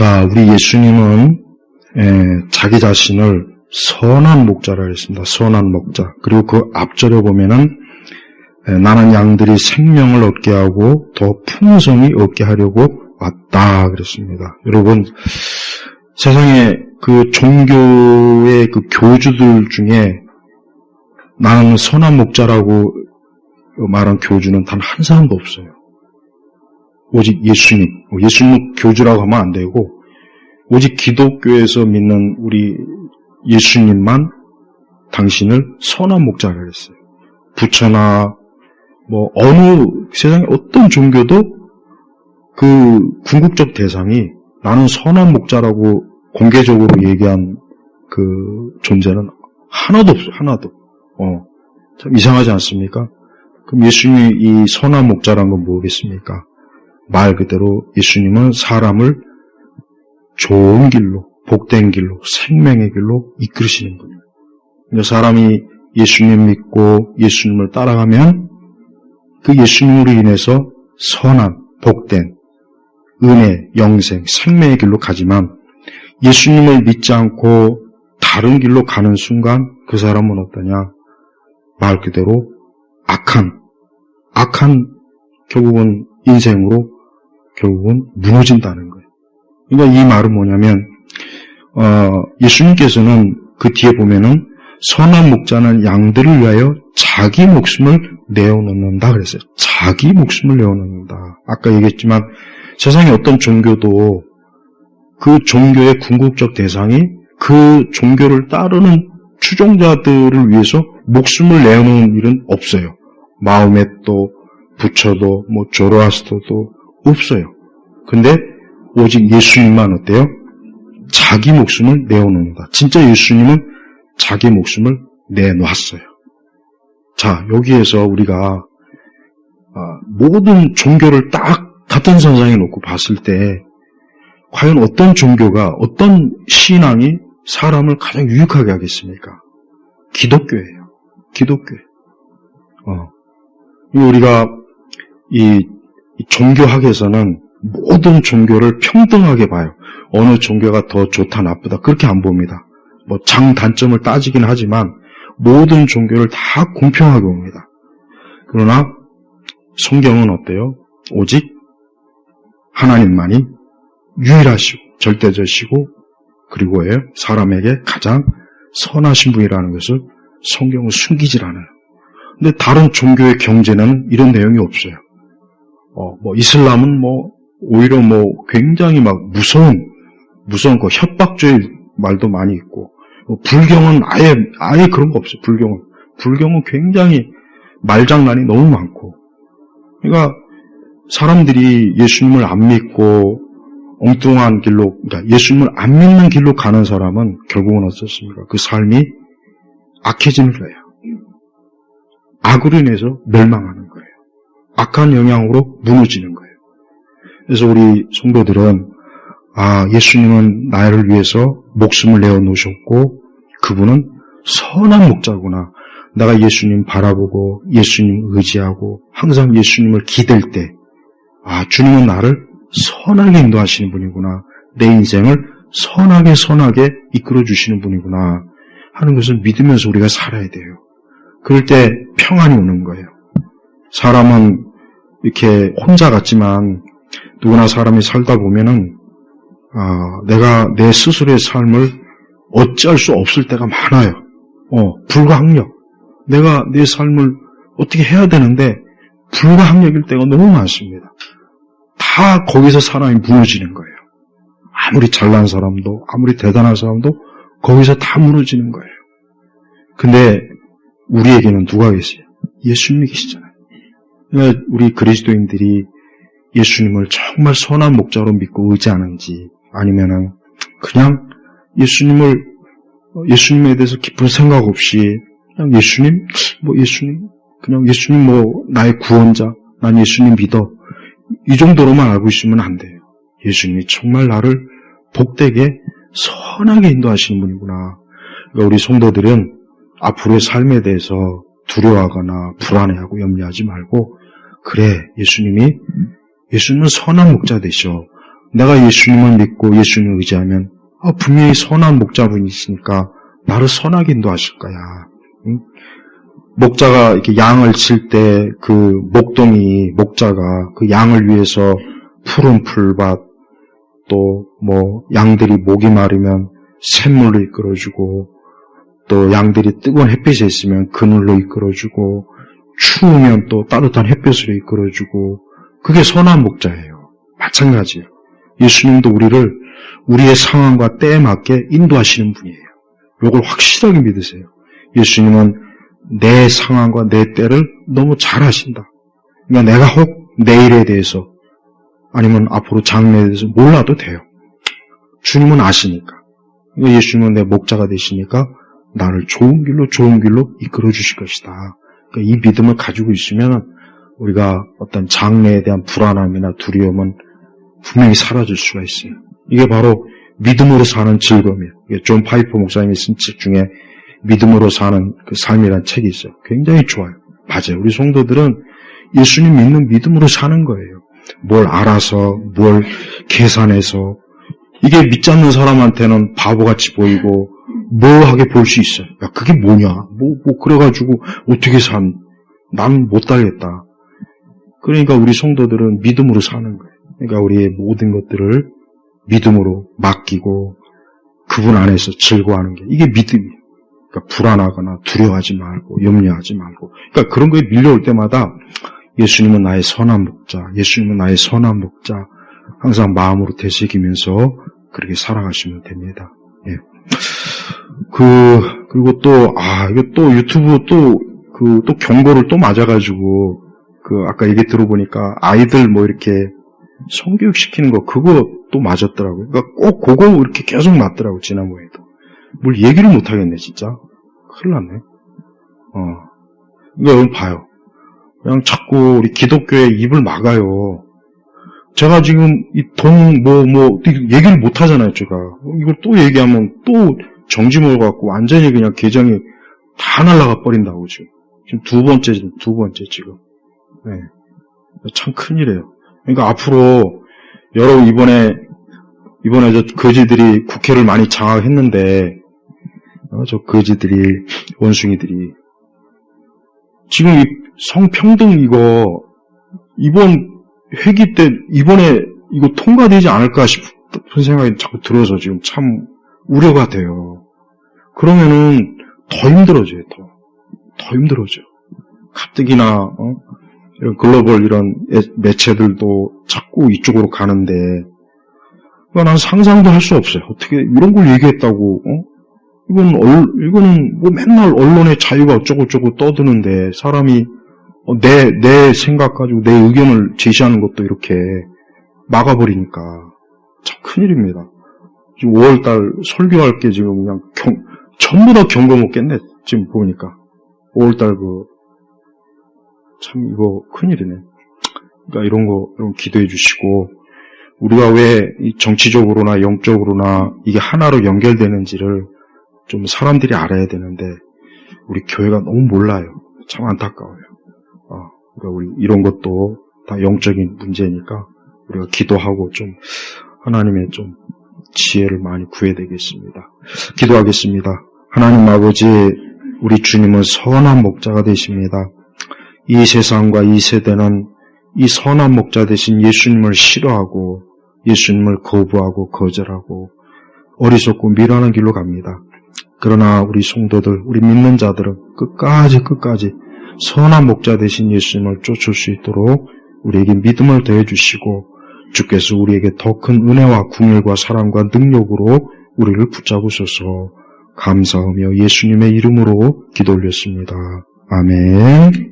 자, 우리 예수님은 에, 자기 자신을 선한 목자라 했습니다. 선한 목자. 그리고 그 앞절에 보면은 에, 나는 양들이 생명을 얻게 하고 더 풍성히 얻게 하려고 왔다 그랬습니다. 여러분 세상에 그 종교의 그 교주들 중에 나는 선한 목자라고 말한 교주는 단 한 사람도 없어요. 오직 예수님, 예수님 교주라고 하면 안 되고 오직 기독교에서 믿는 우리 예수님만 당신을 선한 목자라 그랬어요. 부처나 뭐 어느 세상에 어떤 종교도 그 궁극적 대상이 나는 선한 목자라고 공개적으로 얘기한 그 존재는 하나도 없어, 하나도. 어, 참 이상하지 않습니까? 그럼 예수님이 이 선한 목자란 건 뭐겠습니까? 말 그대로 예수님은 사람을 좋은 길로, 복된 길로, 생명의 길로 이끌으시는 분이에요. 사람이 예수님 믿고 예수님을 따라가면 그 예수님으로 인해서 선한, 복된, 은혜, 영생, 생명의 길로 가지만 예수님을 믿지 않고 다른 길로 가는 순간 그 사람은 어떠냐? 말 그대로 악한, 악한 결국은 인생으로 결국은 무너진다는 거예요. 그러니까 이 말은 뭐냐면 어, 예수님께서는 그 뒤에 보면은 선한 목자는 양들을 위하여 자기 목숨을 내어놓는다 그랬어요. 자기 목숨을 내어놓는다. 아까 얘기했지만 세상의 어떤 종교도 그 종교의 궁극적 대상이 그 종교를 따르는 추종자들을 위해서 목숨을 내어놓는 일은 없어요. 마음에 또 부처도 뭐 조로아스터도 없어요. 근데 오직 예수님만 어때요? 자기 목숨을 내어놓는다. 진짜 예수님은 자기 목숨을 내놓았어요. 자, 여기에서 우리가 아, 모든 종교를 딱 같은 선상에 놓고 봤을 때 과연 어떤 종교가 어떤 신앙이 사람을 가장 유익하게 하겠습니까? 기독교예요. 기독교. 어. 우리가 이 종교학에서는 모든 종교를 평등하게 봐요. 어느 종교가 더 좋다 나쁘다 그렇게 안 봅니다. 뭐 장단점을 따지긴 하지만 모든 종교를 다 공평하게 봅니다. 그러나 성경은 어때요? 오직 하나님만이 유일하시고 절대적이시고 그리고 사람에게 가장 선하신 분이라는 것을 성경은 숨기질 않아요. 근데 다른 종교의 경제는 이런 내용이 없어요. 어, 뭐 이슬람은 뭐 오히려 뭐 굉장히 막 무서운 무서운 거 협박죄의 말도 많이 있고 뭐 불경은 아예 아예 그런 거 없어요. 불경은 불경은 굉장히 말장난이 너무 많고 그러니까 사람들이 예수님을 안 믿고 엉뚱한 길로 그러니까 예수님을 안 믿는 길로 가는 사람은 결국은 어떻습니까? 그 삶이 악해지는 거예요. 악으로 인해서 멸망하는. 악한 영향으로 무너지는 거예요. 그래서 우리 성도들은 아 예수님은 나를 위해서 목숨을 내어 놓으셨고 그분은 선한 목자구나. 내가 예수님 바라보고 예수님 의지하고 항상 예수님을 기댈 때, 아, 주님은 나를 선하게 인도하시는 분이구나. 내 인생을 선하게 선하게 이끌어 주시는 분이구나. 하는 것을 믿으면서 우리가 살아야 돼요. 그럴 때 평안이 오는 거예요. 사람은 이렇게 혼자 같지만 누구나 사람이 살다 보면은 아, 내가 내 스스로의 삶을 어찌할 수 없을 때가 많아요. 어, 불가항력. 내가 내 삶을 어떻게 해야 되는데 불가항력일 때가 너무 많습니다. 다 거기서 사람이 무너지는 거예요. 아무리 잘난 사람도, 아무리 대단한 사람도 거기서 다 무너지는 거예요. 근데 우리에게는 누가 계세요? 예수님이 계시잖아요. 우리 그리스도인들이 예수님을 정말 선한 목자로 믿고 의지하는지 아니면은 그냥 예수님을 예수님에 대해서 깊은 생각 없이 그냥 예수님 뭐 예수님 그냥 예수님 뭐 나의 구원자 난 예수님 믿어 이 정도로만 알고 있으면 안 돼요. 예수님이 정말 나를 복되게 선하게 인도하시는 분이구나. 그러니까 우리 성도들은 앞으로의 삶에 대해서 두려워하거나 불안해하고 염려하지 말고 그래 예수님이 예수님은 선한 목자 되셔. 내가 예수님을 믿고 예수님을 의지하면 아, 분명히 선한 목자분이시니까 나를 선하게 인도하실 거야. 응? 목자가 이렇게 양을 칠 때 그 목동이 목자가 그 양을 위해서 푸른 풀밭 또 뭐 양들이 목이 마르면 샘물로 이끌어주고 또 양들이 뜨거운 햇빛에 있으면 그늘로 이끌어주고 추우면 또 따뜻한 햇볕으로 이끌어주고 그게 선한 목자예요. 마찬가지예요. 예수님도 우리를 우리의 상황과 때에 맞게 인도하시는 분이에요. 이걸 확실하게 믿으세요. 예수님은 내 상황과 내 때를 너무 잘 하신다. 그러니까 내가 혹 내일에 대해서 아니면 앞으로 장래에 대해서 몰라도 돼요. 주님은 아시니까. 그러니까 예수님은 내 목자가 되시니까 나를 좋은 길로 좋은 길로 이끌어 주실 것이다. 그러니까 이 믿음을 가지고 있으면 우리가 어떤 장래에 대한 불안함이나 두려움은 분명히 사라질 수가 있어요. 이게 바로 믿음으로 사는 즐거움이에요. 존 파이퍼 목사님이 쓴 책 중에 믿음으로 사는 그 삶이라는 책이 있어요. 굉장히 좋아요. 맞아요. 우리 성도들은 예수님 믿는 믿음으로 사는 거예요. 뭘 알아서, 뭘 계산해서. 이게 믿지 않는 사람한테는 바보같이 보이고, 뭐하게 볼 수 있어요. 야, 그게 뭐냐? 뭐, 뭐, 그래가지고, 어떻게 산? 난 못 달겠다. 그러니까 우리 성도들은 믿음으로 사는 거예요. 그러니까 우리의 모든 것들을 믿음으로 맡기고, 그분 안에서 즐거워하는 게, 이게 믿음이에요. 그러니까 불안하거나 두려워하지 말고, 염려하지 말고. 그러니까 그런 거에 밀려올 때마다, 예수님은 나의 선한 목자, 예수님은 나의 선한 목자, 항상 마음으로 되새기면서 그렇게 살아가시면 됩니다. 예. 그, 그리고 또, 아, 이거 또 유튜브 또, 그, 또 경고를 또 맞아가지고, 그, 아까 얘기 들어보니까 아이들 뭐 이렇게 성교육 시키는 거, 그거 또 맞았더라고요. 그러니까 꼭 그거 이렇게 계속 맞더라고, 지난번에도. 뭘 얘기를 못 하겠네, 진짜. 큰일 났네. 어. 이거 여러분 봐요. 그냥 자꾸 우리 기독교에 입을 막아요. 제가 지금 이 동, 뭐, 뭐, 얘기를 못 하잖아요, 제가. 이걸 또 얘기하면 또 정지 먹어갖고 완전히 그냥 계정이 다 날라가 버린다고 지금. 지금 두 번째, 두 번째 지금. 네. 참 큰일이에요. 그러니까 앞으로 여러분 이번에, 이번에 저 거지들이 국회를 많이 장악했는데, 어, 저 거지들이, 원숭이들이. 지금 이 성평등 이거, 이번 회기 때, 이번에 이거 통과되지 않을까 싶은 생각이 자꾸 들어서 지금 참 우려가 돼요. 그러면은 더 힘들어져요, 더. 더 힘들어져요. 가뜩이나, 어? 이런 글로벌 이런 매체들도 자꾸 이쪽으로 가는데, 난 상상도 할 수 없어요. 어떻게 이런 걸 얘기했다고, 어? 이건, 얼, 이거는 뭐 맨날 언론의 자유가 어쩌고저쩌고 떠드는데, 사람이 어, 내, 내 생각 가지고 내 의견을 제시하는 것도 이렇게 막아버리니까 참 큰일입니다. 지금 5월달 설교할 게 지금 그냥 경, 전부 다 경고 먹겠네. 지금 보니까. 5월달 그, 참 이거 큰일이네. 그러니까 이런 거, 이런 기도해 주시고, 우리가 왜 정치적으로나 영적으로나 이게 하나로 연결되는지를 좀 사람들이 알아야 되는데, 우리 교회가 너무 몰라요. 참 안타까워요. 어, 그러니까 우리 이런 것도 다 영적인 문제니까 우리가 기도하고 좀 하나님의 좀 지혜를 많이 구해야 되겠습니다. 기도하겠습니다. 하나님 아버지, 우리 주님은 선한 목자가 되십니다. 이 세상과 이 세대는 이 선한 목자 되신 예수님을 싫어하고 예수님을 거부하고 거절하고 어리석고 미련한 길로 갑니다. 그러나 우리 성도들, 우리 믿는 자들은 끝까지 끝까지 선한 목자 되신 예수님을 쫓을 수 있도록 우리에게 믿음을 더해 주시고 주께서 우리에게 더 큰 은혜와 궁일과 사랑과 능력으로 우리를 붙잡으셔서 감사하며 예수님의 이름으로 기도 올렸습니다. 아멘.